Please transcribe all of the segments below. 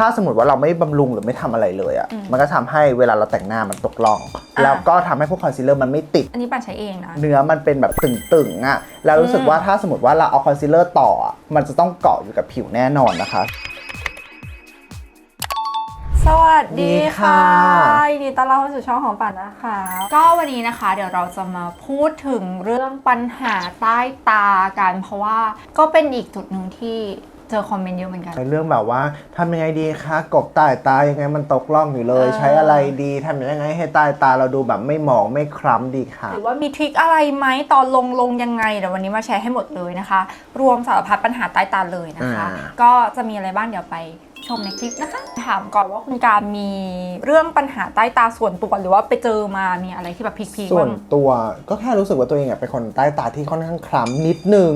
ถ้าสมมติว่าเราไม่บำรุงหรือไม่ทำอะไรเลยอะ่ะอืมมันก็ทำให้เวลาเราแต่งหน้ามันตกล่องอะแล้วก็ทำให้พวกคอนซีลเลอร์มันไม่ติด อันนี้ปั่นใช้เองนะ เนื้อมันเป็นแบบตึงๆอะ่ะ แล้วรู้สึกอืมว่าถ้าสมมติว่าเราเอาคอนซีลเลอร์ต่ออะมันจะต้องเกาะอยู่กับผิวแน่นอนนะคะ สวัสดีค่ะดีค่ะ ยินดีต้อนรับเข้าสู่ช่องของปั่นนะคะ ก็วันนี้นะคะ เดี๋ยวเราจะมาพูดถึงเรื่องปัญหาใต้ตากัน เพราะว่าก็เป็นอีกจุดหนึ่งที่ เจอคอมเมนต์เยอะเหมือนกันในเรื่องแบบว่าทำยังไงดีคะกบใต้ตายังไงมันตกล่องอยู่เลย เออ ใช้อะไรดีทำยังไงให้ใต้ตาเราดูแบบไม่หมองไม่คล้ำดีค่ะ หรือว่ามีทริคอะไรไหมตอนลงลงยังไงเดี๋ยววันนี้มาแชร์ให้หมดเลยนะคะ รวมสารพัดปัญหาใต้ตาเลยนะคะ อ่า ก็จะมีอะไรบ้างเดี๋ยวไป ชมในคลิปนะคะ ถามก่อนว่าคุณการมีเรื่องปัญหาใต้ตาส่วนตัวหรือว่าไปเจอมามีอะไรที่แบบพีคๆส่วบ้านง ตัวก็แค่รู้สึกว่าตัวเองอะเป็นคนใต้ตาที่ค่อนข้างคล้ำนิดนึง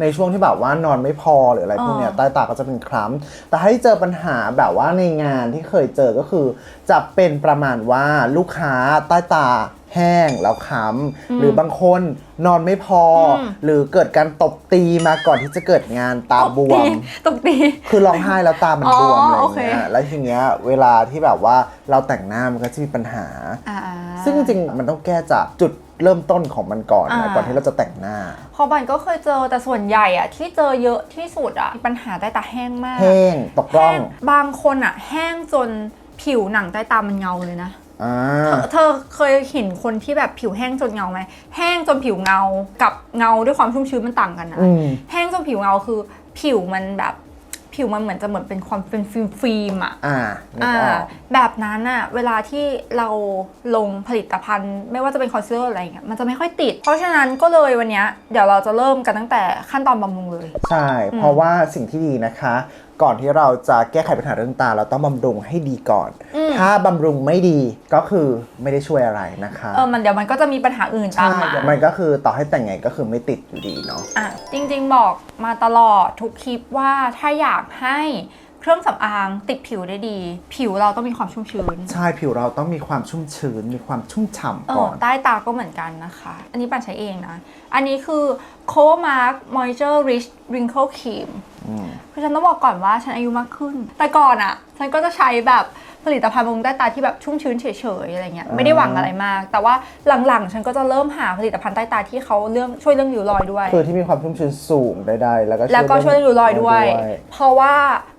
ในช่วงที่แบบว่านอนไม่พอหรืออะไรพวกเนี้ยอ่า ใต้ตาก็จะเป็นคล้ำแต่ให้เจอปัญหาแบบว่าในงานที่เคยเจอก็คือ จะเป็นประมาณว่าลูกค้าใต้ตาแห้งแล้วคล้ำหรือบางคนนอนไม่พออมหรือเกิดการตบตีมาก่อนที่จะเกิดงานตาบวม ตกตี คือร้องไห้แล้วตามันบวมอ๋ออะไรอโอย่างเคเงี้ยแล้วทีเนี้ยเวลาที่แบบว่าเราแต่งหน้ามันก็จะมีปัญหาอ่าซึ่งจริงๆมันต้องแก้จากจุดเริ่มต้นของมันก่อนนะอ่า ก่อนที่เราจะแต่งหน้า พอบันก็เคยเจอแต่ส่วนใหญ่อะที่เจอเยอะที่สุดอะปัญหาใต้ตาแห้งมากแห้งตกร่อง แห้บางคนอะแห้งจนผิวหนังใต้ตามันเงาเลยนะ อ่า เธอเคยเห็นคนที่แบบผิวแห้งจนเงาไหมแห้งจนผิวเงากับเงาด้วยความชุ่มชื้นมันต่างกันนะอืม แห้งจนผิวเงาคือผิวมันแบบผิวมันเหมือนจะเหมือนเป็นความเป็นฟิล์มฟิล์มๆอะ อ่านึกอ่าออก แบบนั้นอะเวลาที่เราลงผลิตภัณฑ์ ไม่ว่าจะเป็นคอนซีลเลอร์อะไรอย่างเงี้ยมันจะไม่ค่อยติด เพราะฉะนั้นก็เลยวันเนี้ยเดี๋ยวเราจะเริ่มกันตั้งแต่ขั้นตอนบำรุงเลย ใช่ เพราะว่าสิ่งที่ดีนะคะ ก่อนที่เราจะแก้ไขปัญหาเรื่องตา เราต้องบำรุงให้ดีก่อน อืม ถ้าบำรุงไม่ดีก็คือไม่ได้ช่วยอะไรนะคะเออมันเดี๋ยวมันก็จะมีปัญหาอื่นตามใช่มามันก็คือต่อให้แต่งไงก็คือไม่ติดอยู่ดีเนาะ อะจริงๆบอกมาตลอดทุกคลิปว่าถ้าอยากให้ เครื่องสำอางติดผิวได้ดี ผิวเราต้องมีความชุ่มชื้น ใช่ผิวเราต้องมีความชุ่มชื้น มีความชุ่มฉ่ำเอก่ออน ใต้ตาก็เหมือนกันนะคะ อันนี้ปันใช้เองนะ อันนี้คือ Cover Mark Moisture Rich Wrinkle Cream อืมคือฉันต้องบอกก่อนว่าฉันอายุมากขึ้น แต่ก่อนอะ่ะ ฉันก็จะใช้แบบ ผลิตภัณฑ์บำรุงใต้ตาที่แบบชุ่มชื้นเฉยๆอะไรเงี้ยอ่าไม่ได้หวังอะไรมาก แต่ว่าหลังๆ ฉันก็จะเริ่มหาผลิตภัณฑ์ใต้ตาที่เขาเรื่องช่วยเรื่องริ้วรอยด้วย คือที่มีความชุ่มชื้นสูงได้ๆแล้วก็แล้วก็ช่วยเรื่องริ้วรอยด้วยด้วยเพราะว่า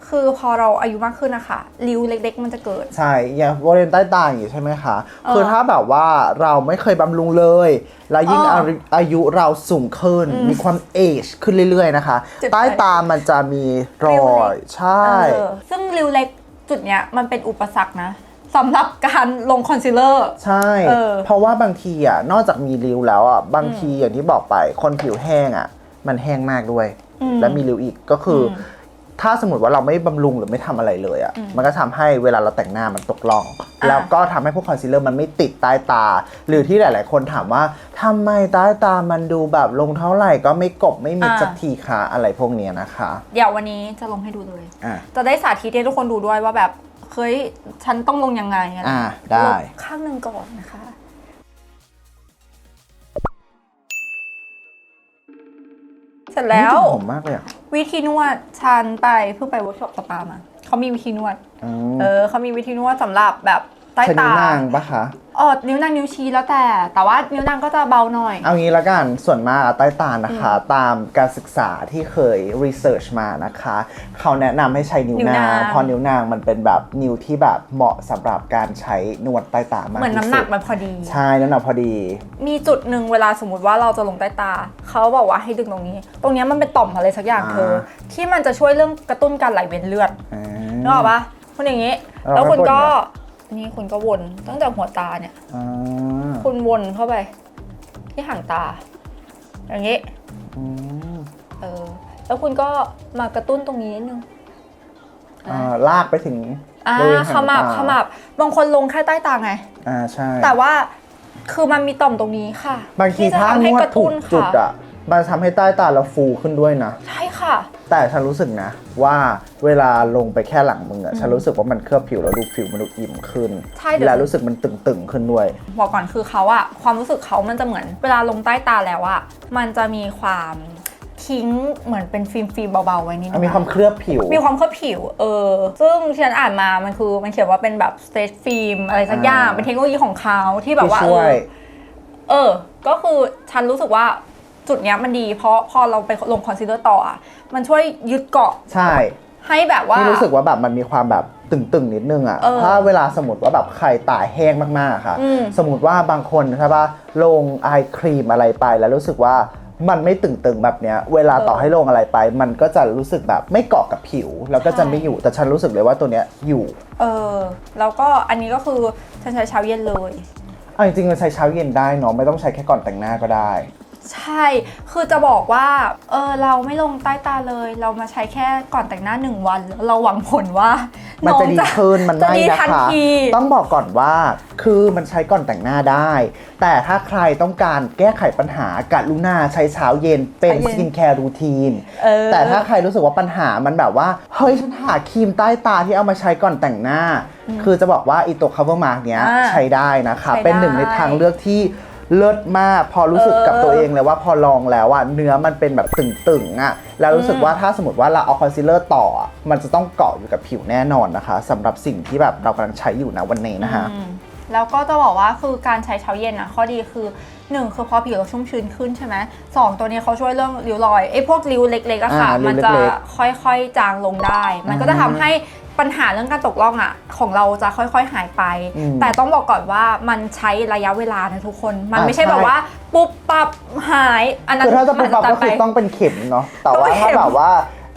คือพอเราอายุมากขึ้นนะคะริ้วเล็ก ๆ มันจะเกิดใช่อย่างบริเวณใต้ตาอย่างนี้ใช่ไหมคะเออคือถ้าแบบว่าเราไม่เคยบำรุงเลย แล้วยิ่งเอออายุอายุเราสูงขึ้นมีความเอจขึ้นเรื่อยๆนะคะเจ็บใต้ตามันจะมีรริ้วอเล็ยกใช่เออซึ่งริ้วเล็ก จุดเนี้ยมันเป็นอุปสรรคนะสำหรับการลงคอนซีลเลอร์ ใช่ เออ เพราะว่าบางทีอะนอกจากมีริ้วแล้วอะบางทีอย่างที่บอกไปคนผิวแห้งอะ มันแห้งมากด้วย อืม และมีริ้วอีกก็คืออม ถ้าสมมติว่าเราไม่บำรุงหรือไม่ทำอะไรเลยอะ มันก็ทำให้เวลาเราแต่งหน้ามันตกล่อง อะแล้วก็ทำให้พวกคอนซีลเลอร์มันไม่ติดใต้ตา หรือที่หลาย ๆ คนถามว่าทำไมใต้ตามันดูแบบลงเท่าไหร่ก็ไม่กบไม่มิดสักทีคะอะไรพวกเนี้ยนะคะเดี๋ยววันนี้จะลงให้ดูเลย อะจะได้สาธิตให้ทุกคนดูด้วยว่าแบบเฮ้ยฉันต้องลงยังไงอะไรอ่าได้ ลงข้างหนึ่งก่อนนะคะ ร็จแล้วกลิ่นหอมมากเลยอะวิธีนวดฉันไปเพิ่งไปเวิร์กช็อปสปามาเขามีวิธีนวด อืม เออเขามีวิธีนวดสำหรับแบบ ใต้ใช้นิ้ตาวนางปะคะอ๋อนิ้วนางนิ้วชี้แล้วแต่ แต่ว่านิ้วนางก็จะเบาหน่อย เอางี้ละกัน ส่วนมากใต้ตานะคะ ตามการศึกษาที่เคยรีเสิร์ชมานะคะ เขาแนะนำให้ใช้นิ้วนิ้วนานาง งเพราะนิ้วนางมันเป็นแบบนิ้วที่แบบเหมาะสำหรับการใช้นวดใต้ตามากเหมือนน้ำที่หนัสุกดมันพอดี ใช่น้ำหนักพอดี มีจุดหนึ่งเวลาสมมติว่าเราจะลงใต้ตา เขาบอกว่าให้ดึงตรงนี้ ตรงเนี้ยมันเป็นต่อมอะไรสักอย่างอ่า เธอ ที่มันจะช่วยเรื่องกระตุ้นการไหลเวียนเลือดอ่า นึกออกปะคุณอย่างนี้เราแล้วคุณไม่บ่นก็นะ นี่คุณก็วนตั้งแต่หัวตาเนี่ย อ่าคุณวนเข้าไป ที่ห่างตา อย่างนี้ อืมเออ แล้วคุณก็มากระตุ้นตรงนี้นิดนึง อ่าลากไปถึงอ่าบริเวณขหางมับตาขมับบางคนลงแค่ใต้ตาไง อ่าใช่แต่ว่าคือมันมีต่อมตรงนี้ค่ะบางทีที่จะถ้าทำนให้วกดระถูตุ้กนจุดค่ะ อะ มันทำให้ใต้ตาเราฟูขึ้นด้วยนะ ใช่ค่ะ แต่ฉันรู้สึกนะ ว่าเวลาลงไปแค่หลังมึงอะฉันรู้สึกว่ามันเคลือบผิวแล้วดูผิวมันดูอิ่มขึ้น ใช่เดี๋ยว และรู้สึกมันตึงๆขึ้นด้วย บอกก่อนคือเขาอะความรู้สึกเขามันจะเหมือน เวลาลงใต้ตาแล้วอะมันจะมีความททิ้งเหมือนเป็นฟิล์มฟิล์มเบาๆไว้นิดนึอะงมีความเคลือบผิว มีความเคลือบผิว เออ ซึ่งที่ฉันอ่านมามันคือมันเขียนว่าเป็นแบบสเตทฟิล์มอะไรสักอย่างอ่า เป็นเทคโนโลยีของเขาที่แบบว่าที่เอช่วย อ เออ ก็คือฉันรู้สึกว่า จุดเนี้ยมันดี เพราะพอเราไปลงคอนซีลเลอร์ต่ออะมันช่วยยึดเกาะใช่ให้แบบว่า ที่รู้สึกว่าแบบมันมีความแบบตึงๆนิดนึงอะ เออถ้าเวลาสมมติว่าแบบใครตายแห้งมากๆค่ะ อืม สมมติว่าบางคนใช่ปะลงไอครีมอะไรไปแล้วรู้สึกว่ามันไม่ตึงๆแบบเนี้ย เวลาต่อให้ลงอะไรไป มันก็จะรู้สึกแบบไม่เกาะกับผิว แล้วก็จะไม่อยู่แต่ฉันรู้สึกเลยว่าตัวเนี้ยอยู่เออ แล้วก็อันนี้ก็คือฉันใช้เช้าเย็นเลย เอาจริงๆมันใช้เช้าเย็นได้เนาะไม่ต้องใช้แค่ก่อนแต่งหน้าก็ได้ ใช่ คือจะบอกว่า เออเราไม่ลงใต้ตาเลย เรามาใช้แค่ก่อนแต่งหน้าหนึ่งวันแล้วเราหวังผลว่ามันองจะดีขึ้นมันจะไม่ดีนะทันคะทีต้องบอกก่อนว่า คือมันใช้ก่อนแต่งหน้าได้ แต่ถ้าใครต้องการแก้ไขปัญหากัลุนาใช้เช้าเย็นเป็นเช้าเย็สนกินแคร์รูทีนเออแต่ถ้าใครรู้สึกว่าปัญหามันแบบว่า เฮ้ยฉันหาครีมใต้ตาที่เอามาใช้ก่อนแต่งหน้า คือจะบอกว่าอีตัว cover mark เนี้ยอ่าใช้ได้นะคะใช้ได้เป็นหนึ่งในทางเลือกที่ เลิศมากพอรู้สึกเออกับตัวเองเลยว่าพอลองแล้วอะเนื้อมันเป็นแบบตึงๆอะแล้วรู้สึกว่าถ้าสมมติว่าเราเอาคอนซีลเลอร์ต่ออะมันจะต้องเกาะอยู่กับผิวแน่นอนนะคะสำหรับสิ่งที่แบบเรากำลังใช้อยู่นะวันนี้นะคะอืม แล้วก็จะบอกว่าคือการใช้เช้าเย็นนะข้อดีคือหนึ่งคือพอผิวเราชุ่มชื้นขึ้นใช่ไหมสองตัวนี้เขาช่วยเรื่องริ้วรอยไอ้พวกริ้วเล็กๆอะค่ะ อ่าริ้วมันจะเล็กค่อยๆจางลงได้ มันก็จะทำให้ปัญหาเรื่องการตกล่องอะของเราจะค่อยๆหายไป อืมแต่ต้องบอกก่อนว่ามันใช้ระยะเวลานะทุกคน มันอ่าไม่ใช่ใช่ แบบว่าปุ๊บปับหายอันนั้นคือถ้าจะปุ๊บปั๊บตัดก็คือไปต้องเป็นเข็มเนาะแต่ว่าต้องเป็นเข็ถ้ามแบบว่า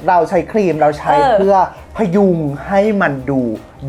เราใช้ครีมเราใช้เออเพื่อพยุงให้มันดู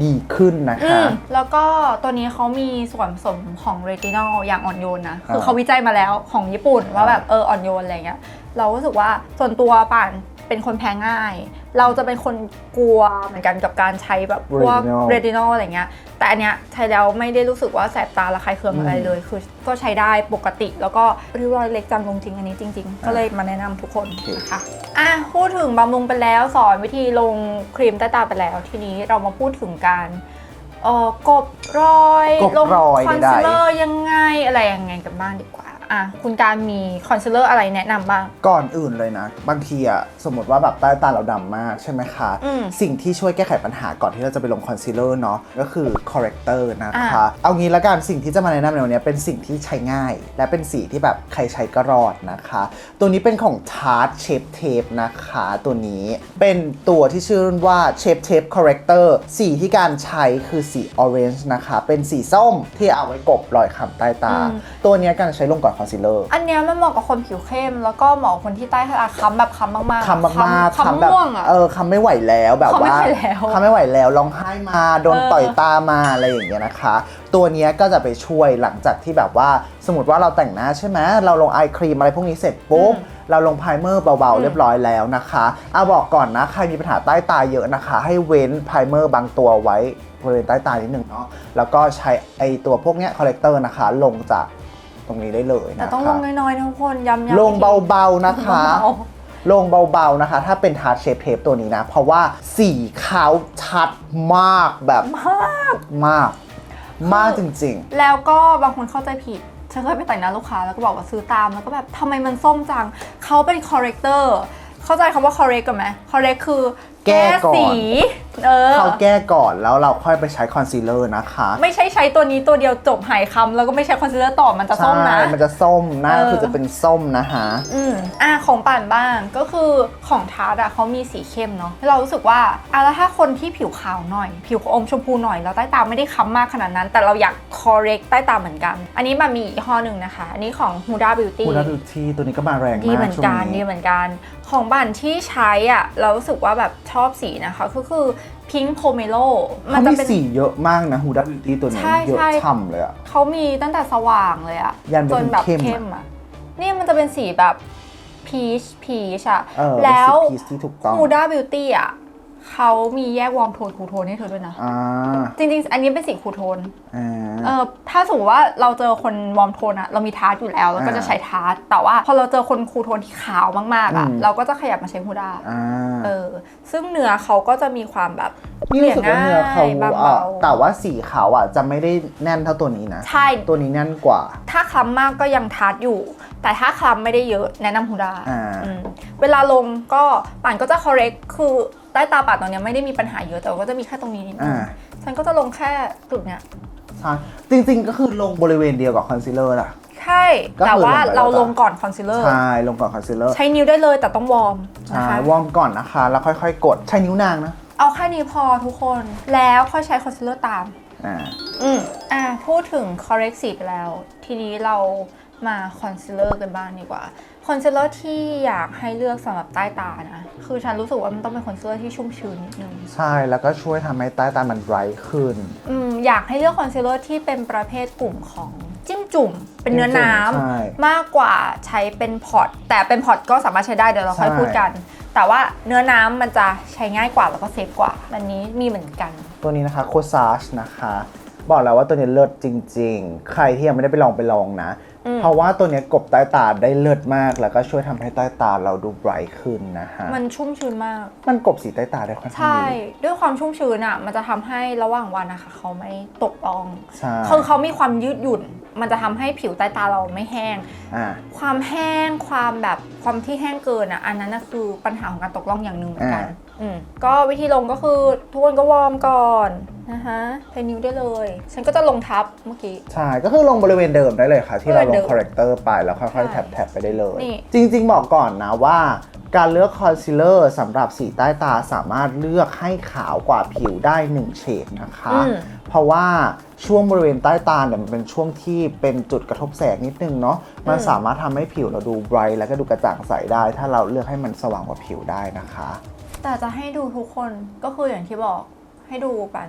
ดีขึ้นนะอืคะมแล้วก็ตัวนี้เขามีส่วนผสมของเรตินอลอย่างอ่อนโยนนะ คืออ่าเขาวิจัยมาแล้วของญี่ปุ่นว่าอ่าแบบเอออ่อนโยนอะไรเงี้ย เรารู้สึกว่าส่วนตัวป่าน เป็นคนแพ้ง่าย เราจะเป็นคนกลัวเหมือนกันกับการใช้แบบพวก Retinol เรตินอลอะไรเงี้ย แต่อันเนี้ยใช้แล้วไม่ได้รู้สึกว่าแสบตาระคายเคืองอะไรเลย คือก็ใช้ได้ปกติ แล้วก็ริ้วรอยเล็กจางลงจริงอันนี้จริง ๆ ก็เลยมาแนะนำทุกคนนะคะอะพูดถึงบำรุงไปแล้วสอนวิธีลงครีมใต้ตาไปแล้ว ทีนี้เรามาพูดถึงการเอ่อกบรอยกบลงรอยคอนใดๆ ซีลเลอร์ยังไงอะไรยังไงกันบ้างดีกว่า อะคุณการมีคอนซีลเลอร์อะไรแนะนำบ้าง ก่อนอื่นเลยนะ บางทีอะสมมติว่าแบบใต้ตาเราดำมากใช่ไหมคะ อืมสิ่งที่ช่วยแก้ไขปัญหาก่อนที่เราจะไปลงคอนซีลเลอร์เนาะก็คือ corrector นะคะ อะ เอางี้ละกันสิ่งที่จะมาแนะนำในวันนี้เป็นสิ่งที่ใช้ง่าย และเป็นสีที่แบบใครใช้ก็รอดนะคะ ตัวนี้เป็นของ Tarte Shape Tape นะคะ ตัวนี้เป็นตัวที่ชื่อว่า Shape Tape Corrector สีที่การใช้คือสี orange นะคะ เป็นสีส้มที่เอาไว้กบรอยคำใต้ตา อืม ตัวเนี้ยการใช้ลงก่อนคอนซีลเลอร์ อันเนี้ยมันเหมาะกับคนผิวเข้ม แล้วก็เหมาะกับคนที่ใต้ตาค้ำแบบค้ำมากๆคำมากๆค้ำแบบม่วงอะ เออคำไม่ไหวแล้วแบบคำไม่ว่าไหวแล้วคำไม่ไหวแล้วร้องไห้มาโดนเออ ต่อยตามาอะไรอย่างเงี้ยนะคะ ตัวเนี้ยก็จะไปช่วยหลังจากที่แบบว่า สมมติว่าเราแต่งหน้าใช่ไหมเราลงไอครีมอะไรพวกนี้เสร็จปุ๊บอืมเราลงไพรเมอร์เบาอืๆมเรียบร้อยแล้วนะคะเอาบอกก่อนนะใครมีปัญหาใต้ตาเยอะนะคะ ให้เว้นไพรเมอร์บางตัวไว้บริเวณใต้ตานิดหนึ่งเนาะแล้วก็ใช้ไอตัวพวกเนี้ยคอลเลกเตอร์นะคะ ลงจาก ตรงนี้ได้เลยแต่นะคะต้องลงน้อยๆนะทุกคนย้ำๆลงเบาๆนะคะ เบาลงเบาๆนะคะ ถ้าเป็นทาร์ตเชฟเทปตัวนี้นะ เพราะว่าสีขาวชัดมากแบบมาก มาก มากจริง แล้วก็บางคนเข้าใจผิดฉันเคยไปแต่งหน้าลูกค้าแล้วก็บอกว่าซื้อตามแล้วก็แบบทำไมมันส้มจังเขาเป็น corrector เข้าใจคำว่า correct กันไหม correct คือแก้ก่อน สีเออๆเขาแก้ก่อนแล้วเราค่อยไปใช้คอนซีลเลอร์นะคะไม่ใช่ใช้ตัวนี้ตัวเดียวจบหายคำแล้วก็ไม่ใช้คอนซีลเลอร์ต่อมันจะส้มนะ ใช่มันจะส้มหน้าเออ คือจะเป็นส้มนะคะอืมอะของป่านบ้างก็คือของทาร์ตอะเขามีสีเข้มเนาะเรารู้สึกว่าอะแล้วถ้าคนที่ผิวขาวหน่อย ผิวอมชมพูหน่อยแล้วใต้ตาไม่ได้ค้ำมากขนาดนั้น แต่เราอยาก correct ใต้ตาเหมือนกัน อันนี้มันมีอีกห้อหนึ่งนะคะ อันนี้ของ Huda Beauty คุณดูทีตัวนี้ก็มาแรงดีมากเหมือนช่วงกันดีนี้เหมือนกัน ของบันที่ใช้อะเรารู้สึกว่าแบบชอบสีนะคะก็คือ Pink Pomelo มัเขาจะมีเป็น สีเยอะมากนะฮูดับบิวตี้ตัวนี้ใช่เยอะใช่ ฉ่ำเลยอะ เขามีตั้งแต่สว่างเลยอะยันไปจนแบบถึงเข้เข้มมอะ อะนี่มันจะเป็นสีแบบพีชพีชอะเออแล้วเป็นสีพีชที่ถูกต้อง Huda Beauty อะ เขามีแยกวอร์มโทนคูลโทนให้เธอด้วยนะ อ่าจริงๆ อันนี้เป็นสีคูลโทน อ่าเออถ้าสมมติว่าเราเจอคนวอร์มโทนอะเรามีทาร์ตอยู่แล้วเราก็จะอ่าใช้ทาร์ตแต่ว่าพอเราเจอคนคูลโทนที่ขาวมากๆอะอืม เราก็จะขยับมาใช้ฮูด้าอ่าเออ ซึ่งเนื้อเขาก็จะมีความแบบนี่รู้สึกว่าเนื้อเขาบางอะเบาแต่ว่าสีเขาอะจะไม่ได้แน่นเท่าตัวนี้นะ ใช่ ตัวนี้แน่นกว่า ถ้าคล้ำมากก็ยังทาร์ตอยู่ แต่ถ้าคล้ำไม่ได้เยอะแนะนำฮูด้าอ่า อืมเวลาลงก็ป่านก็จะ correct คือใต้ตาป่านตอนเนี้ยไม่ได้มีปัญหาเยอะแต่ว่าก็จะมีแค่ตรงนี้นิดนึงอ่าฉันก็จะลงแค่จุดเนี้ยใช่จริงๆ ก็คือลงบริเวณเดียวกับคอนซีลเลอร์ล่ะ ใช่ก็คือแต่ว่าลงไปแล้วเราปะลงก่อนคอนซีลเลอร์ใช่ลงก่อนคอนซีลเลอร์ใช้นิ้วได้เลยแต่ต้องวอร์มนะใช่คะ วอร์มก่อนนะคะ แล้วค่อยๆ กดใช้นิ้วนางนะเอาแค่นี้พอทุกคนแล้วค่อยใช้คอนซีลเลอร์ตาม อ่า อืมอะพูดถึง correct สีไปแล้ว ทีนี้เรา มาคอนซีลเลอร์กันบ้างดีกว่า คอนซีลเลอร์ที่อยากให้เลือกสำหรับใต้ตานะ คือฉันรู้สึกว่ามันต้องเป็นคอนซีลเลอร์ที่ชุ่มชื้นนิดนึง ใช่แล้วก็ช่วยทำให้ใต้ตามันไบรท์ขึ้น อืมอยากให้เลือกคอนซีลเลอร์ที่เป็นประเภทกลุ่มของจิ้มจุ่ม เป็นเนื้อน้ใช่ำมากกว่าใช้เป็นพอร์ตแต่เป็นพอร์ตก็สามารถใช้ได้เดี๋ยวเราค่อยใช่ พูดกัน แต่ว่าเนื้อน้ำมันจะใช้ง่ายกว่าแล้วก็เซฟกว่า อันนี้มีเหมือนกัน ตัวนี้นะคะโคซาชนะคะ บอกแล้วว่าตัวนี้เลิศจริง ๆ ใครที่ยังไม่ได้ไปลองไปลองนะอืม เพราะว่าตัวนี้กบใต้ตาได้เลิศมาก แล้วก็ช่วยทำให้ใต้ตาเราดูไบรท์ขึ้นนะฮะ มันชุ่มชื้นมาก มันกบสีใต้ตาได้ค่อนข้างใช่ ดีด้วยความชุ่มชื้นอะ มันจะทำให้ระหว่างวันนะคะเขาไม่ตกร่อง ใช่คือเขามีความยืดหยุ่น มันจะทำให้ผิวใต้ตาเราไม่แห้ง อ่าความแห้งความแบบความที่แห้งเกินอะ อันนั้นนะคือปัญหาของการตกร่องอย่างหนึ่งเหมือนกัน อ่าอืม ก็วิธีลงก็คือทุกคนก็วอร์มก่อนนะคะใช้นิ้วได้เลย ฉันก็จะลงทับเมื่อกี้ ใช่ ก็คือลงบริเวณเดิมได้เลยค่ะ ที่เราลบริเวณเดิงมคอ r เร c เตอร์ไปแล้วค่อยๆใช่แท็บๆไปได้เลยนี่จริง ๆ บอกก่อนนะว่า การเลือกคอนซีลเลอร์สำหรับสีใต้ตาสามารถเลือกให้ขาวกว่าผิวได้ 1 เฉดนะคะอืมเพราะว่าช่วงบริเวณใต้ตาเนี่ยมันเป็นช่วงที่เป็นจุดกระทบแสงนิดนึงเนาะมันสามารถทำให้ผิวเราดูไบรท์แล้วก็ดูกระจ่างใสได้ ถ้าเราเลือกให้มันสว่างกว่าผิวได้นะคะ แต่จะให้ดูทุกคนก็คืออย่างที่บอกให้ดูกัน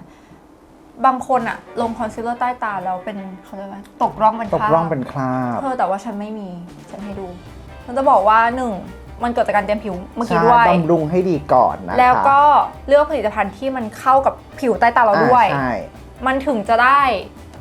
บางคนอะลงคอนซีลเลอร์ใต้ตาแล้วเป็นเขาเรียกว่าตกร่องเป็นตกคราบร่องเป็นคราบเธอแต่ว่าฉันไม่มี ฉันให้ดูฉันจะบอกว่าหนึ่งมันเกิดจากการเตรียมผิวเมื่อกี้ใช่ด้วยบำรุงให้ดีก่อนนะคะแล้วก็เลือกผลิตภัณฑ์ที่มันเข้ากับผิวใต้ตาเราด้วยอ่าใช่ มันถึงจะได้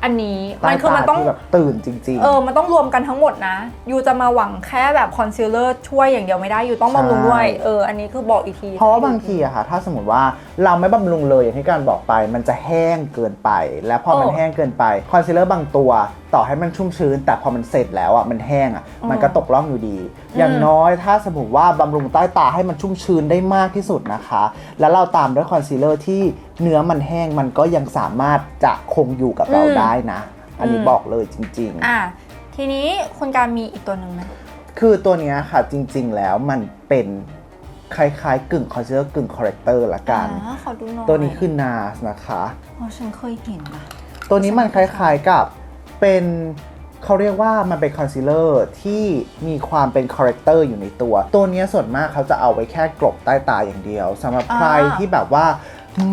อันนี้ใต้มันคือมันตาต้องที่แบบตื่นจริง ๆ เออ มันต้องรวมกันทั้งหมดนะ ยูจะมาหวังแค่แบบคอนซีลเลอร์ช่วยอย่างเดียวไม่ได้ ยูต้องบำรุงด้วยใช่เออ อันนี้คือบอกอีกที เพราะว่าบางทีอะค่ะ ถ้าสมมติว่าเราไม่บำรุงเลยอย่างที่การบอกไป มันจะแห้งเกินไป และพอมันแห้งเกินไปคอนซีลเลอร์บางตัว ต่อให้มันชุ่มชื้น แต่พอมันเสร็จแล้วอะมันแห้งอะมันก็ตกร่องอยู่ดี อย่างน้อยถ้าสมมติว่าบำรุงใต้ตาให้มันชุ่มชื้นได้มากที่สุดนะคะ แล้วเราตามด้วยคอนซีลเลอร์ที่เนื้อมันแห้งมันก็ยังสามารถจะคงอยู่กับเราได้นะ อันนี้บอกเลยจริง ๆ อะทีนี้คุณการมีอีกตัวหนึ่งไหมคือตัวเนี้ยค่ะจริง ๆ แล้วมันเป็นคล้ายๆ กึ่งคอนซีลเลอร์กึ่งคอ r เร c เตอร์ละกัน อ่าขอดูหน่อยตัวนี้คือ NARS นะคะ อ๋อฉันเคยเห็นนะ ตัวนี้มันคล้ายๆกับ เป็นเขาเรียกว่ามันเป็นคอนซีลเลอร์ที่มีความเป็นคอ r เร c เตอร์อยู่ในตัว ตัวเนี้ยส่วนมากเขาจะเอาไว้แค่กลบใต้ตาอย่างเดียวสำหรับใครอ่าที่แบบว่า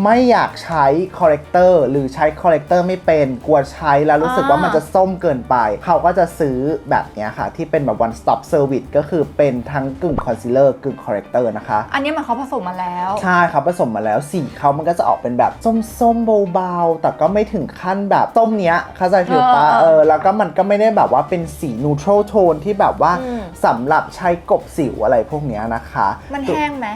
ไม่อยากใช้คอ r เร c เตอร์หรือใช้คอ r เร c เตอร์ไม่เป็นกลัวใช้แล้วรู้สึกว่ามันจะส้มเกินไป เขาก็จะซื้อแบบเนี้ยค่ะ ที่เป็นแบบ one stop service ก็คือเป็นทั้งกึ่งคอนซีลเลอร์กึ่งคอ r เร c เตอร์นะคะ อันนี้มันเขาผสมมาแล้ว ใช่ครับผสมมาแล้วสีเขามันก็จะออกเป็นแบบส้มๆเบาๆ แต่ก็ไม่ถึงขั้นแบบส้มเนี้ยเข้าใจฟิลปะเออเออแล้วก็มันก็ไม่ได้แบบว่าเป็นสีนูโตรโทนที่แบบว่าอืมสำหรับใช้กบสิวอะไรพวกเนี้ยนะคะ มันแห้งไหม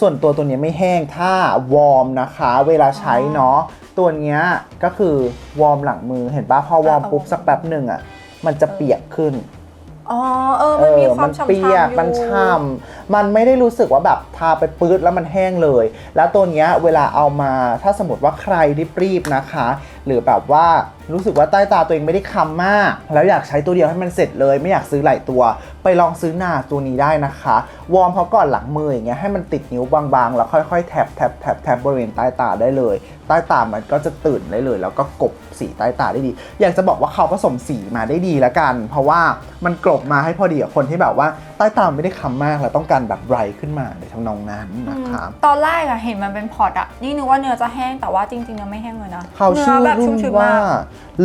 ส่วนตัวตัวเนี้ยไม่แห้งถ้าวอร์มนะคะ เวลาใช้เนาะตัวเนี้ยก็คือวอร์มหลังมือเห็นปะพอวอร์มเออปุ๊บสักแป๊บหนึ่งอะมันจะเปียกขึ้นอ๋อเออมันมีความฉ่ำๆเปียกอยู่มันช่ำมันไม่ได้รู้สึกว่าแบบทาไปปื๊ดแล้วมันแห้งเลย แล้วตัวเนี้ยเวลาเอามาถ้าสมมติว่าใครรีบๆนะคะ หรือแบบว่ารู้สึกว่าใต้ตาตัวเองไม่ได้คำมาก แล้วอยากใช้ตัวเดียวให้มันเสร็จเลย ไม่อยากซื้อหลายตัว ไปลองซื้อหน้าตัวนี้ได้นะคะ วอร์มเขาก่อนหลังมืออย่างเงี้ยให้มันติดนิ้วบางๆ แล้วค่อยๆแท็บแท็บแท็บแท็บบริเวณใต้ตาได้เลย ใต้ตามันก็จะตื่นได้เลย แล้วก็กลบสีใต้ตาได้ดี อยากจะบอกว่าเขาผสมสีมาได้ดีแล้วกัน เพราะว่ามันกลบมาให้พอดีกับคนที่แบบว่าใต้ตาไม่ได้คำมากแล้วต้องการแบบไบรท์ขึ้นมาในทำนองนั้นนะคะตอนแรกอะเห็นมันเป็นพอร์ตอะนี่นึกว่าเนื้อจะแห้งแต่ว่าจริงๆเนื้อไม่แห้งเลยนะเขาชื่อนื้แบบรุ่ชุ่มนชื้นว่ามาก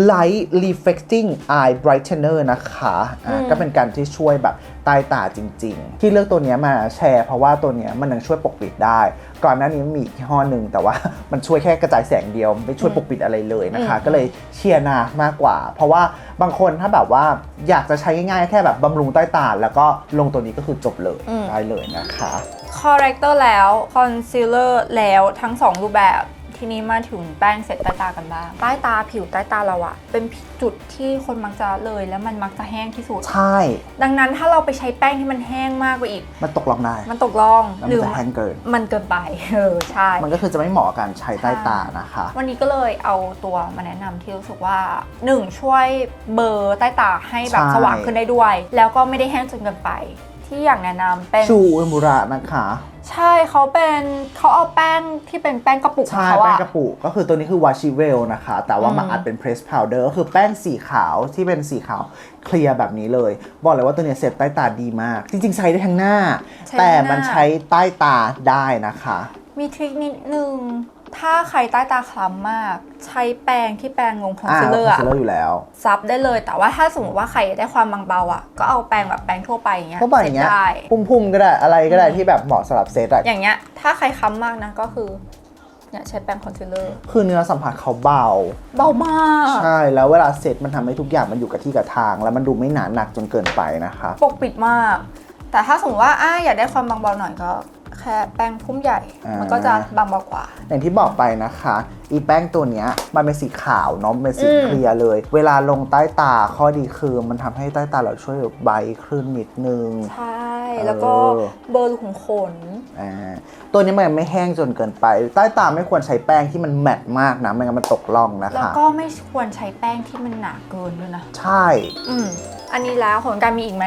Light Reflecting Eye Brightener นะคะอะอืมก็เป็นการที่ช่วยแบบใต้ตาจริง ๆ ที่เลือกตัวเนี้ยมาแชร์ เพราะว่าตัวเนี้ยมันยังช่วยปกปิดได้ ก่อนหน้านี้มันมีอีกยี่ห้อหนึ่งแต่ว่ามันช่วยแค่กระจายแสงเดียวไม่ช่วยปกปิดอะไรเลยนะคะอืมก็เลยเชียร์นามากกว่า เพราะว่าบางคนถ้าแบบว่าอยากจะใช้ง่ายๆ แค่แบบบำรุงใต้ตา แล้วก็ลงตัวนี้ก็คือจบเลยได้เลยนะคะ คอ r เร c เตอร์แล้วคอนซีลเลอร์แล้วทั้ง 2 รูปแบบ ทีนี้มาถึงแป้งเสร็จใต้ตากันบ้างใต้ตาผิวใต้ตาเราอะเป็นจุดที่คนมักจะเลยแล้วมันมักจะแห้งที่สุด ใช่ ดังนั้นถ้าเราไปใช้แป้งที่มันแห้งมากกว่าอีก มันตกลงได้ มันตกล่องแล้วหมัรืนอจะแห้งเกิน มันเกินไปเออใช่ มันก็คือจะไม่เหมาะกับการใช้ใต้ตานะคะ วันนี้ก็เลยเอาตัวมาแนะนำที่รู้สึกว่า 1 ช่วยเบลอร์ใต้ตาให้แบบใช่สว่างขึ้นได้ด้วย แล้วก็ไม่ได้แห้งจนเกินไป ที่อยากแนะนำเป็นชูอุมุระนะคะ ใช่เขาเป็นเขาเอาแป้งที่เป็นแป้งกระปุกของใช่เขาแป้งอะ กระปุกก็คือตัวนี้คือวาชิเวลนะคะ แต่ว่ามาอืมอัดเป็นเพรสพาวเดอร์ก็คือแป้งสีขาวที่เป็นสีขาวเคลียร์แบบนี้เลย บอกเลยว่าตัวเนี้ยเซตใต้ตาดีมาก จริง ๆ ใช้ได้ทั้งหน้า ใช้แต่ทั้งหน้ามัมันใช้ใต้ตาได้นะคะ มีทริคนิดนึง ถ้าใครใต้ตาคล้ำมาก ใช้แปรงที่แปรงลงคอนอ่าซีลเลอร์คอนอะซีลเลอร์อยู่แล้ว ซับได้เลย แต่ว่าถ้าสมมติว่าใครอยากได้ความบางเบาอะก็เอาแปรงแบบแปรงทั่วไปอย่างเงี้ยก็แบบอย่างเงี้ยเสร็จได้พุ่มๆก็ได้อะไรก็ได้ที่แบบเหมาะสำหรับเซตอะอย่างเงี้ยถ้าใครค้ำมากนะก็คือเนี่ยใช้แปรงคอนซีลเลอร์ คือเนื้อสัมผัสเขาเบา เบามาก ใช่ แล้วเวลาเซตมันทำให้ทุกอย่างมันอยู่กับที่กับทาง แล้วมันดูไม่หนาหนักจนเกินไปนะคะ ปกปิดมาก แต่ถ้าสมมติว่าอะอยากได้ความบางเบาหน่อยก็ แค่แป้งพุ่มใหญ่ อ่ามั มันก็จะบางเบากว่า อย่างที่บอกไปนะคะ อีแป้งตัวเนี้ยมันเป็นสีขาวเนาะมันเป็นสีอืม เคลียร์เลย เวลาลงใต้ตาข้อดีคือมันทำให้ใต้ตาเราช่วยแบบใบขึ้นนิดนึง ใช่ แล้วก็เออ เบลอร์ขุมขน อ่าตัวนี้มันไม่แห้งจนเกินไป ใต้ตาไม่ควรใช้แป้งที่มันแมตต์มากนะไม่งั้นมันตกล่องนะแล้วคะก็ไม่ควรใช้แป้งที่มันหนาเกินด้วยนะ ใช่ อืม อันนี้แล้วของการมีอีกไหม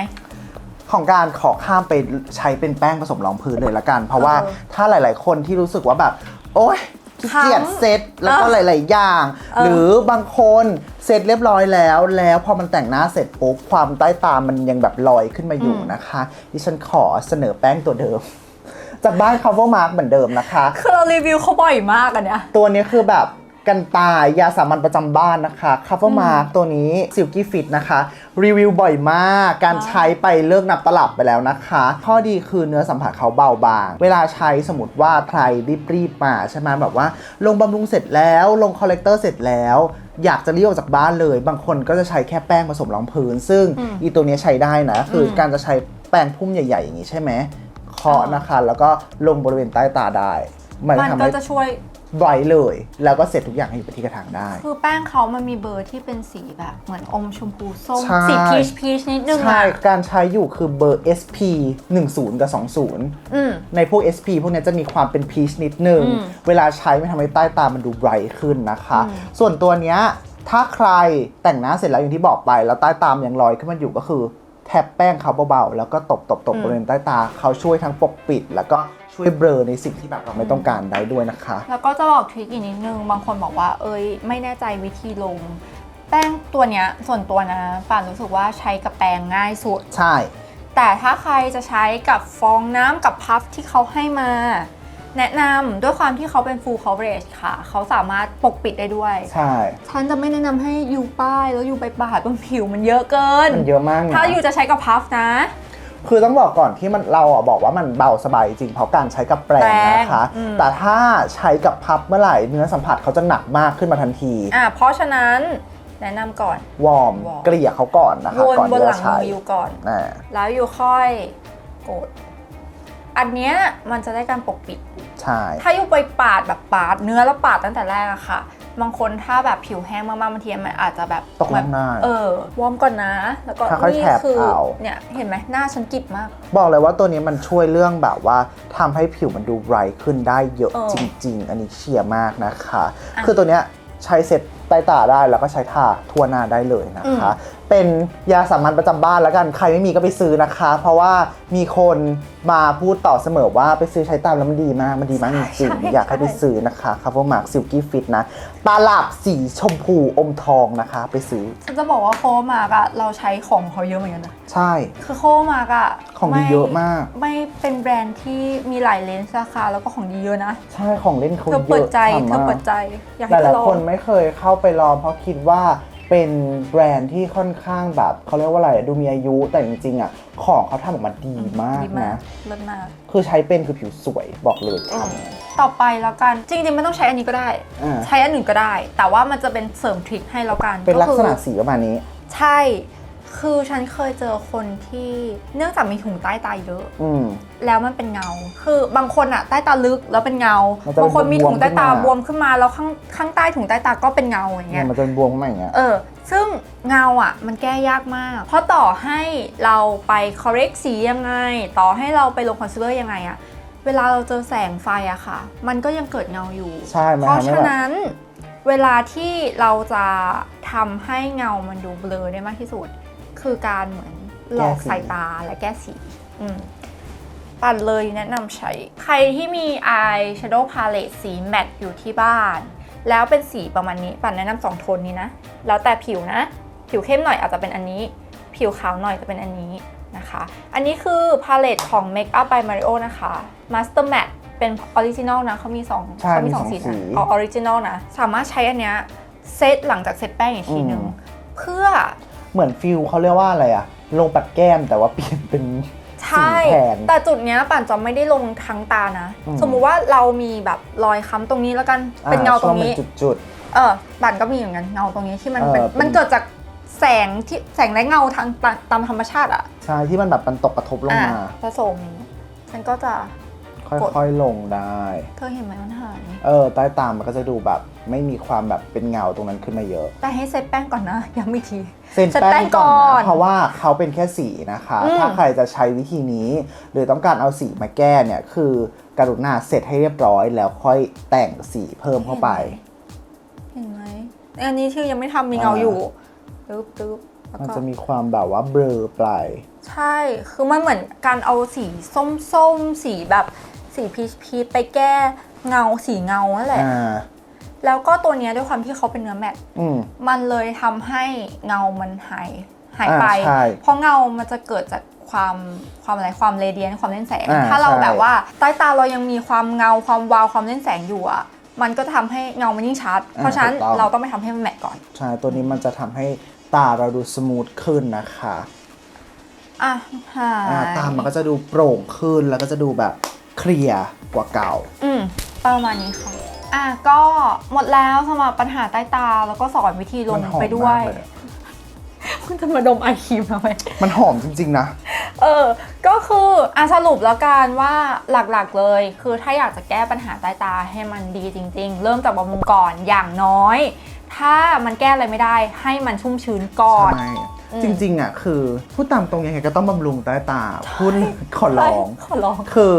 ของการขอข้ามไปใช้เป็นแป้งผสมรองพื้นเลยละกัน เพราะว่าเออถ้าหลาย ๆ คนที่รู้สึกว่าแบบ โอ๊ยขี้เกียจค้ำเซตแล้วก็เอหอลาย ๆ อย่างเออหรือบางคนเซตเรียบร้อยแล้ว แล้วพอมันแต่งหน้าเสร็จปุ๊บความใต้ตามันยังแบบลอยขึ้นมาอยู่นะคะดิฉันขอเสนอแป้งตัวเดิม จากบ้าน cover mark เหมือนเดิมนะคะ คือเรารีวิวเขาบ่อยมากอันเนี้ยตัวนี้คือแบบ กันตายยาสามัญประจำบ้านนะคะ cover mark ตัวนี้ silky fit นะคะ รีวิวบ่อยมาก การใช้ไปเลิกนับตลับไปแล้วนะคะ ข้อดีคือเนื้อสัมผัสเขาเบาบาง เวลาใช้สมมติว่าใครรีบๆมาใช่ไหมแบบว่า ลงบำรุงเสร็จแล้วลงคอลเลกเตอร์เสร็จแล้วอยากจะรีบออกจากบ้านเลย บางคนก็จะใช้แค่แป้งผสมรองพื้น ซึ่งอืมอีตัวนี้ใช้ได้นะ คืออมการจะใช้แป้งพุ่มใหญ่ๆอย่างนี้ใช่ไหมเคาะนะคะ แล้วก็ลงบริเวณใต้ตาได้ มันมันทำก็ให้จะช่วย ไบรท์เลย แล้วก็เสร็จทุกอย่างให้อยู่ไปที่กระถางได้ คือแป้งเขามันมีเบอร์ที่เป็นสีแบบเหมือนอมชมพูส้ม ใช่ สีพีชพีชนิดนึงใช่อะการใช้อยู่คือเบอร์ SP 10 กับ 20 อืม ในพวก SP พวกเนี้ยจะมีความเป็นพีชนิดนึง อืมเวลาใช้มันทำให้ใต้ตามันดูไบรท์ขึ้นนะคะ อืม ส่วนตัวเนี้ยถ้าใครแต่งหน้าเสร็จแล้วอย่างที่บอกไป แล้วใต้ตามนยังลอยขึ้นมาอยู่ก็คือ แทบแป้งเขาเบาๆ แล้วก็ตบตบตบบริเวณใต้ตา เขาช่วยทั้งปกปิด แล้วก็ช่วยเบลอในสิ่งที่แบบเราไม่ต้องการได้ด้วยนะคะ แล้วก็จะบอกทริคอีกนิดนึง บางคนบอกว่า เอ้ย ไม่แน่ใจวิธีลง แป้งตัวเนี้ยส่วนตัวนะป่านรู้สึกว่าใช้กับแปรงง่ายสุด ใช่ แต่ถ้าใครจะใช้กับฟองน้ำกับพัฟที่เขาให้มา แนะนำด้วยความที่เขาเป็น full coverage ค่ะ เขาสามารถปกปิดได้ด้วย ใช่ ฉันจะไม่แนะนำให้ยูป้ายแล้วยูไปปาดบนผิวมันเยอะเกิน มันเยอะมากนะ ถ้ายูจะใช้กับพัฟนะ คือต้องบอกก่อนที่มันเราอะบอกว่ามันเบาสบายจริงเพราะการใช้กับแปรงนะคะแปรงอืม แต่ถ้าใช้กับพับเมื่อไหร่เนื้อสัมผัสเขาจะหนักมากขึ้นมาทันที อะเพราะฉะนั้นแนะนำก่อน วอร์มวอร์ม เกลี่ยเขาก่อนนะคะวนก่อนบนที่หลัจะงใช้มือยูก่อน อ่าแล้วยูค่อยกด อันเนี้ยมันจะได้การปกปิด ใช่ ถ้ายูไปปาดแบบปาดเนื้อแล้วปาดตั้งแต่แรกอะค่ะ บางคนถ้าแบบผิวแห้งมากๆบางทีมันอาจจะแบบตกลงหน้าเออวอร์มก่อนนะ แล้วก็ค่อยๆนี่แท็บคืเอาเนี่ยเห็นไหมหน้าฉันกริบมาก บอกเลยว่าตัวนี้มันช่วยเรื่องแบบว่าทำให้ผิวมันดูไบรท์ขึ้นได้เยอะเออจริง ๆ อันนี้เชียร์มากนะคะอะคือตัวเนี้ยใช้เสร็จใต้ตาได้แล้วก็ใช้ทาทั่วหน้าได้เลยนะคะ เป็นยาสามัญประจำบ้านแล้วกัน ใครไม่มีก็ไปซื้อนะคะ เพราะว่ามีคนมาพูดต่อเสมอว่าไปซื้อใช้ตามแล้วมันดีมาก มันดีมากจริงๆอยากให้ไปซื้อนะคะคาร์ m มาร์ k ซิลกี้ฟิตนะตาหลับสีชมพูอมทองนะคะ ไปซื้อฉันจะบอกว่าโคมากอะเราใช้ของเขาเยอะเหมือนกันนะใช่ คือโคมากอะของดีไม่เยอะมาก ไม่เป็นแบรนด์ที่มีหลายเลนส์ราคาแล้วก็ของดีเยอะนะ ใช่ของเล่นเขาเธอเยเปิดอะใจฉ่ำเธอมากเปิดใจอยากหให้เธลาอยลอๆคนงไม่เคยเข้าไปลองเพราะคิดว่า เป็นแบรนด์ที่ค่อนข้างแบบเขาเรียกว่าอะไรดูมีอายุแต่จริงๆอะของเขาทำออกมาดีมากดีมานะกเลิศมากคือใช้เป็นคือผิวสวยบอกเลยอืค่ะมต่อไปแล้วกัน จริงๆไม่ต้องใช้อันนี้ก็ได้อ่าใช้อันอื่นก็ได้ แต่ว่ามันจะเป็นเสริมทริคให้แล้วกันเป็นลักษณะคือสีประมาณนี้ ใช่ คือฉันเคยเจอคนที่เนื่องจากมีถุงใต้ตาเยอะ อืม แล้วมันเป็นเงา คือบางคนอะใต้ตาลึกแล้วเป็นเงา มันจะบางคนมีถุงใต้ตาบบววมมขึ้ขึ้นนมามาแล้วข้างข้างใต้ถุงใต้ตาก็เป็นเงาอย่างเนี่เงี้ยย มันจะบวมมาอย่างเงี้ย เออ ซึ่งเงาอะ มันแก้ยากมาก เพราะต่อให้เราไป correct สียังไง ต่อให้เราไปลงคอนซีลเลอร์ยังไงอะเวลาเราเจอแสงไฟอะค่ะ มันก็ยังเกิดเงาอยู่ ใช่มันเพราะทำให้ฉะแบบนั้นเวลาที่เราจะทำให้เงามันดูเบลอได้มากที่สุด คือการเหมือนหลอกสายตาและแก้สีอืมปั่นเลยแนะนำใช้ ใครที่มี eye shadow palette สีแมตต์อยู่ที่บ้าน แล้วเป็นสีประมาณนี้ ปั่นแนะนำสองโทนนี้นะ แล้วแต่ผิวนะ ผิวเข้มหน่อยอาจจะเป็นอันนี้ ผิวขาวหน่อยจะเป็นอันนี้นะคะ อันนี้คือพาเลตของ Makeup by Mario นะคะ Master Matte เป็นออริจินอลนะเขามีสองใช่เขามีมีสสอองงสีสีนะเอาออริจินอลนะ สามารถใช้อันเนี้ยเซตหลังจากเซตแป้งอีกทีหนึ่งอืมเพื่อ เหมือนฟิลเขาเรียกว่าอะไรอะลงปัดแก้มแต่ว่าเปลี่ยนเป็นใช่ สีแทน แต่จุดเนี้ยปั่นจะไม่ได้ลงทั้งตานะ อืม สมมุติว่าเรามีแบบรอยค้ำตรงนี้แล้วกัน เป็นเงาตรงนี้ อ่ช่วเป็นจุด เออปั่นก็มีอย่างนั้นเงาตรงนี้ที่มันเป็นเออเป็น มันเกิดจากแสงที่แสงและเงาทางตาตามธรรมชาติอะๆใช่ที่มันแบบมันตกกระทบลงมาอะผสมฉันก็จะ ค่อยๆลงได้ เธอเห็นไหมมันหาย เออใต้ตามันก็จะดูแบบ ไม่มีความแบบเป็นเงาตรงนั้นขึ้นมาเยอะ แต่ให้เซตแป้งก่อนนะย้ำอีกทีเส้นเซ็นแป้แป้งงก่อนก่อนนะเพราะว่าเขาเป็นแค่สีนะคะ อืม ถ้าใครจะใช้วิธีนี้ หรือต้องการเอาสีมาแก้เนี่ยคือกรุณาเสร็จให้เรียบร้อย แล้วค่อยแต่งสีเพิ่มเข้าไป เห็นไหมอันนี้ที่ยังไม่ทำมีเงาอยู่ตึ๊บตึ๊บแล้วมันก็จะมีความแบบว่าเบลอปลายใช่ คือมันเหมือนการเอาสีส้มๆ สีแบบ สีพีชพีชไปแก้เงาสีเงานั่นแหละอ่า แล้วก็ตัวเนี้ยด้วยความที่เขาเป็นเนื้อแมตต์อืม มันเลยทำให้เงามันหายหายอ่าไปใช่เพราะเงามันจะเกิดจากความความอะไรความเรเดียนความเล่นแสง อ่าถ้าเราใช่ แบบว่าใต้ตาเรายังมีความเงาความวาวความเล่นแสงอยู่อะมันก็จะทำให้เงามันยิ่งชัด เพราะฉะนั้นเราต้องไปทำให้มันแมตต์ก่อน ใช่ ตัวนี้มันจะทำให้ตาเราดูสมูทขึ้นนะคะอะหาอ่าย ตามันก็จะดูโปร่งขึ้นแล้วก็จะดูแบบ เคลียร์กว่าเก่า อืมประมาณนี้ค่ะ อะก็หมดแล้วสำหรับปัญหาใต้ตาแล้วก็สอนวิธีลมังนหอมไปด้วย มากเลยอะ คุณจะมาดมไอครีมทำไม มันหอมจริง ๆ นะ เออ ก็คืออะสรุปแล้วกันว่าหลักๆเลย คือถ้าอยากจะแก้ปัญหาใต้ตาให้มันดีจริง ๆ เริ่มจากบำรุงก่อนอย่างน้อย ถ้ามันแก้อะไรไม่ได้ให้มันชุ่มชื้นก่อน ใช่อืม จริง ๆ อะ คือพูดตามตรงยังไงก็ต้องบำรุงใต้ตาพูดขอร้อง ขอร้อง คือ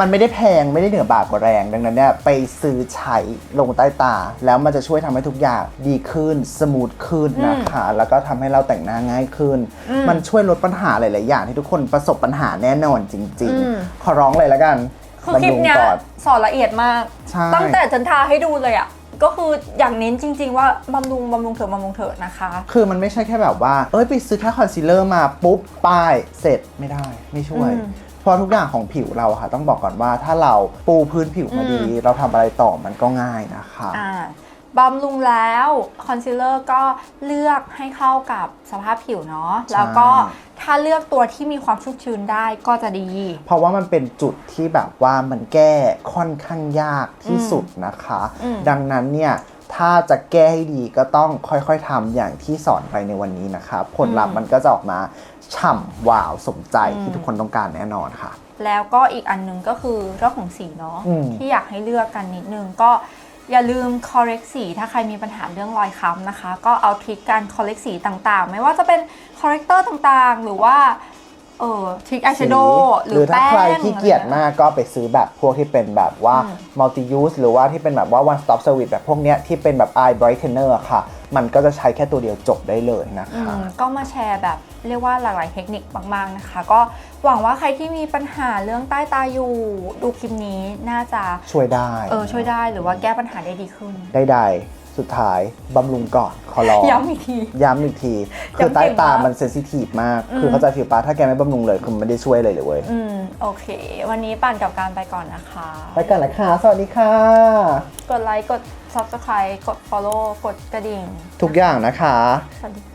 มันไม่ได้แพงไม่ได้เหนือบากกว่าแรง ดังนั้นเนี่ยไปซื้อใช้ลงใต้ตา แล้วมันจะช่วยทำให้ทุกอย่างดีขึ้นสมูทขึ้นนะคะแล้วก็ทำให้เราแต่งหน้าง่ายขึ้นอืมมันช่วยลดปัญหาหลาย ๆ อย่างที่ทุกคนประสบปัญหาแน่นอนจริงอืมๆขอร้องเลยแล้วกันคือคลิปบำรุงเนี้ยก่อนสอนละเอียดมากใช่ตั้งแต่ฉันทาให้ดูเลยอะ ก็คืออย่างเน้นจริง ๆ ว่าบำรุงบำรุงเถอะบำรุงเถอะนะคะ คือมันไม่ใช่แค่แบบว่า เอ้ยไปซื้อแค่คอนซีลเลอร์มาปุ๊บป้ายเสร็จไม่ได้ไม่ช่วย อืมเพราะทุกอย่างของผิวเราค่ะ ต้องบอกก่อนว่าถ้าเราปูพื้นผิวมาดี อืม เราทำอะไรต่อมันก็ง่ายนะคะ อ่า บำรุงแล้วคอนซีลเลอร์ก็เลือกให้เข้ากับสภาพผิวเนาะแล้วก็ถ้าเลือกตัวที่มีความชุ่มชื้นได้ก็จะดี เพราะว่ามันเป็นจุดที่แบบว่ามันแก้ค่อนข้างยากที่สุดนะคะอืมดังนั้นเนี่ยถ้าจะแก้ให้ดีก็ต้องค่อยๆทำอย่างที่สอนไปในวันนี้นะคะผลลัพธ์มันก็จะออกมาฉ่ำว้าวสมใจที่ทุกคนต้องการแน่นอนค่ะ แล้วก็อีกอันหนึงก็คือเรื่องของสีเนาะอืมที่อยากให้เลือกกันนิดนึงก็ อย่าลืม correct สีถ้าใครมีปัญหาเรื่องรอยค้ำนะคะ ก็เอาทริคการ correct สีต่างๆ ไม่ว่าจะเป็น corrector ต่างๆ หรือว่าเออทริค eyeshadow หหรืรืออถ้าแป้ง ใครที่เกียจมากก็ไปซื้อแบบพวกที่เป็นแบบว่า อืม multi use หรือว่าที่เป็นแบบว่า one stop service แบบพวกเนี้ยที่เป็นแบบ eye brightener อะค่ะ มันก็จะใช้แค่ตัวเดียวจบได้เลยนะอืคะมก็มาแชร์แบบเรียกว่าหลากหลายเทคนิคมากๆนะคะ ก็หวังว่าใครที่มีปัญหาเรื่องใต้ตาอยู่ดูคลิปนี้น่าจะช่วยได้เออช่วยได้หรือว่าแก้ปัญหาได้ดีขึ้นได้ใดๆสุดท้ายบำรุงก่อนขอร้องย้ำอีกทีย้ำอีกที คือย้ำเก่งใต้ตามากมันเซนซิทีฟมากอืมคือเข้าใจผิวปะถ้าแกไม่บำรุงเลยคือมันไม่ได้ช่วยเลยเลยเว้ยอืมโอเค วันนี้ปั่นกับการไปก่อนนะคะ ไปกันละค่ะสวัสดีค่ะ กดไลค์กด subscribe กด follow กดกระดิ่ง ทุกอย่างนะคะ สวัสดีค่ะ